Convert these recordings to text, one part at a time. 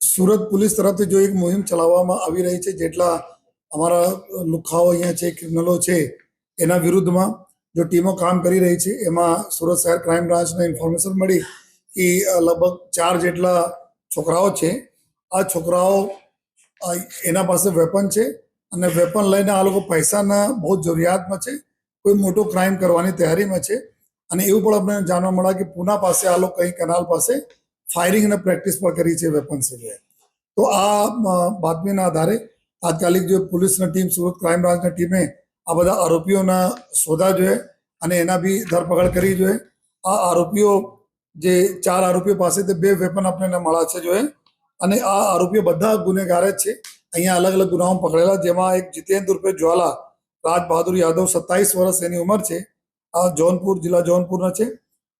Surat police તરફથી જો એક મુહિમ ચલાવવામાં આવી રહી છે, જેટલા અમારા લુખાઓ અહીંયા છે ક્રિમિનલો છે, એના વિરુદ્ધમાં જો ટીમો કામ કરી રહી છે, એમાં સુરત શહેર ક્રાઇમ બ્રાન્ચને ઇન્ફોર્મેશન મળી કે લગભગ ચાર જેટલા છોકરાઓ છે. આ છોકરાઓ એના પાસે વેપન છે અને વેપન લઈને આ લોકો પૈસાના બહુ જરૂરિયાતમાં છે, કોઈ મોટો ક્રાઇમ કરવાની તૈયારીમાં છે. અને એવું પણ અમને જાણવા મળ્યા કે પૂના પાસે આ લોકો કંઈ કેનાલ પાસે ફાયરિંગ અને પ્રેક્ટિસ પણ કરી છે વેપન જે. તો આ બાતમીના આધારે તાત્કાલિક જો પોલીસની ટીમ, સુરત ક્રાઇમ બ્રાન્ચની ટીમે આ બધા આરોપીઓના શોધા જોઈએ અને એના બી ધરપકડ કરી જોઈએ આ આરોપીઓ જે ચાર આરોપીઓ પાસેથી બે વેપન આપણને મળ્યા છે જોઈએ અને આ આરોપીઓ બધા ગુનેગાર જ છે. અહીંયા અલગ અલગ ગુનાઓ પકડેલા, જેમાં એક જીતેન્દ્ર રૂપે જ્વાલા, રાજ બહાદુર યાદવ સત્તાવીસ વર્ષ એની ઉંમર છે. આ જૌનપુર, જિલ્લા જૌનપુરના છે.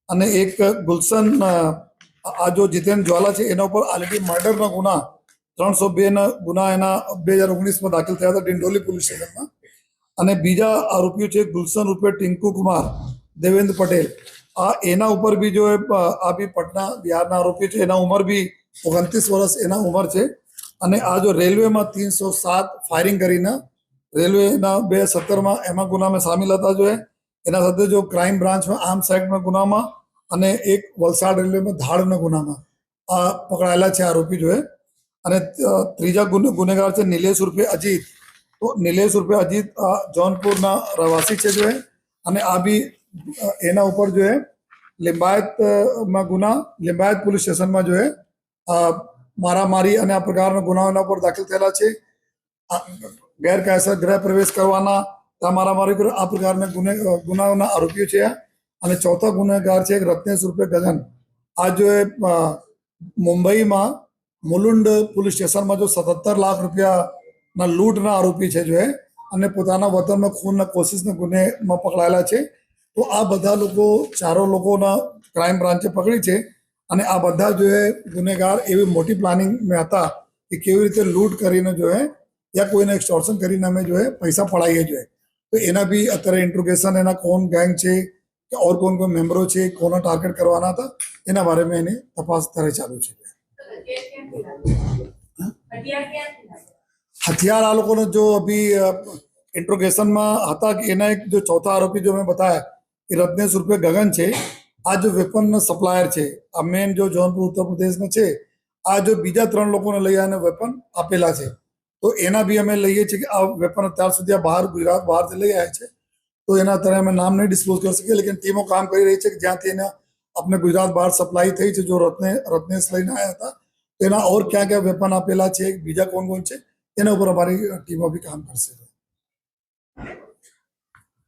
અને એક ગુલશન આ જો જીતેન્દ્ર જ્વાલા છે, એના ઉપર ઓલરેડી મર્ડરનો ગુના, ત્રણસો બે ગુના એના બે હજાર ઓગણીસમાં દાખલ થયા હતા ડિંડોલી પોલીસ સ્ટેશનમાં. અને બીજા આરોપીઓ છે ગુલશન રૂપે ટિંકુ કુમાર, દેવેન્દ્ર પટેલ. આ એના ઉપર બી જો આ બી પટના બિહારના આરોપીઓ છે, એના ઉંમર બી ઓગણત્રીસ વર્ષ એના ઉંમર છે. અને આ જો રેલવેમાં ત્રણસો સાત ફાયરિંગ કરીને રેલવેના બે સત્તરમાં એમાં ગુનામાં સામેલ હતા જો એના સાથે જો ક્રાઇમ બ્રાન્ચમાં આર્મ્સ એક્ટના ગુનામાં અને એક વલસાડ રેલવેમાં ધાડના ગુનામાં આ પકડાયેલા છે આરોપી જોએ અને ત્રીજા ગુને- ગુનેગાર છે નિલેશ ઉર્ફે અજીત. તો નિલેશ ઉર્ફે અજીત આ જૌનપુરના રહેવાસી છે જોએ અને આ બી એના ઉપર જોએ એ લિંબાયત અ, માં ગુના લિંબાયત પોલીસ સ્ટેશનમાં જોએ મારામારી અને આ પ્રકારના ગુનાઓના પર દાખલ થયેલા છે. ગેરકાયદેસર ગૃહ પ્રવેશ કરવાના મારામારી આ પ્રકારના ગુને ગુનાઓના આરોપીઓ છે. અને ચોથા ગુનેગાર છે રત્નેશ રૂપે ગગન આ જો મુંબઈમાં મુલુંડ પોલીસ સ્ટેશનમાં જો સત્તર લાખ રૂપિયાના લૂંટના આરોપી છે જો એ, અને પોતાના વતનમાં ખૂનના કોશિશના ગુનેમાં પકડાયેલા છે, તો આ બધા લોકો, ચારો લોકોના ક્રાઇમ બ્રાન્ચે પકડી છે અને આ બધા જો એ ગુનેગાર એવી મોટી પ્લાનિંગ મેં હતા કે કેવી રીતે લૂંટ કરીને જો એ, યા કોઈને એક્સટોર્શન કરીને અમે જો એ પૈસા પડાવીએ જોઈએ તો એના બી અત્યારે ઇન્ટ્રોગેશન એના કોણ ગેંગ છે ઓર કોણ કોણ મેમ્બરો છે કોના ટાર્ગેટ કરવાના હતા એના બારેમાં એની તપાસ અત્યારે ચાલુ છે હથિયાર આ લોકોને જો અભી ઇન્ટ્રોગેશનમાં હતા કે એના એક જો ચોથા આરોપી જો મેં બતાયા કે રત્નેશ રૂપે ગગન છે આ જો વેપન સપ્લાયર છે આ મેન જો જૌનપુર ઉત્તર પ્રદેશમાં છે આ જો બીજા ત્રણ લોકોને લઈ આને વેપન આપેલા છે તો એના બી અમે લઈએ છીએ કે આ વેપન અત્યાર સુધી આ બહાર ગુજરાત બહારથી લઈ આવ્યા છે તો એના અત્યારે અમે નામ નહીં ડિસ્ક્લોઝ કરી શકીએ, લેકિન ટીમો કામ કરી રહી છે કે જ્યાંથી એના આપણે ગુજરાત બહાર સપ્લાય થઈ છે, જો રત્ને, રત્નેશ લઈને આવ્યા હતા એના ઓર ક્યાં ક્યાં વેપન આપેલા છે, બીજા કોણ કોણ છે, એના ઉપર અમારી ટીમો બી કામ કરશે.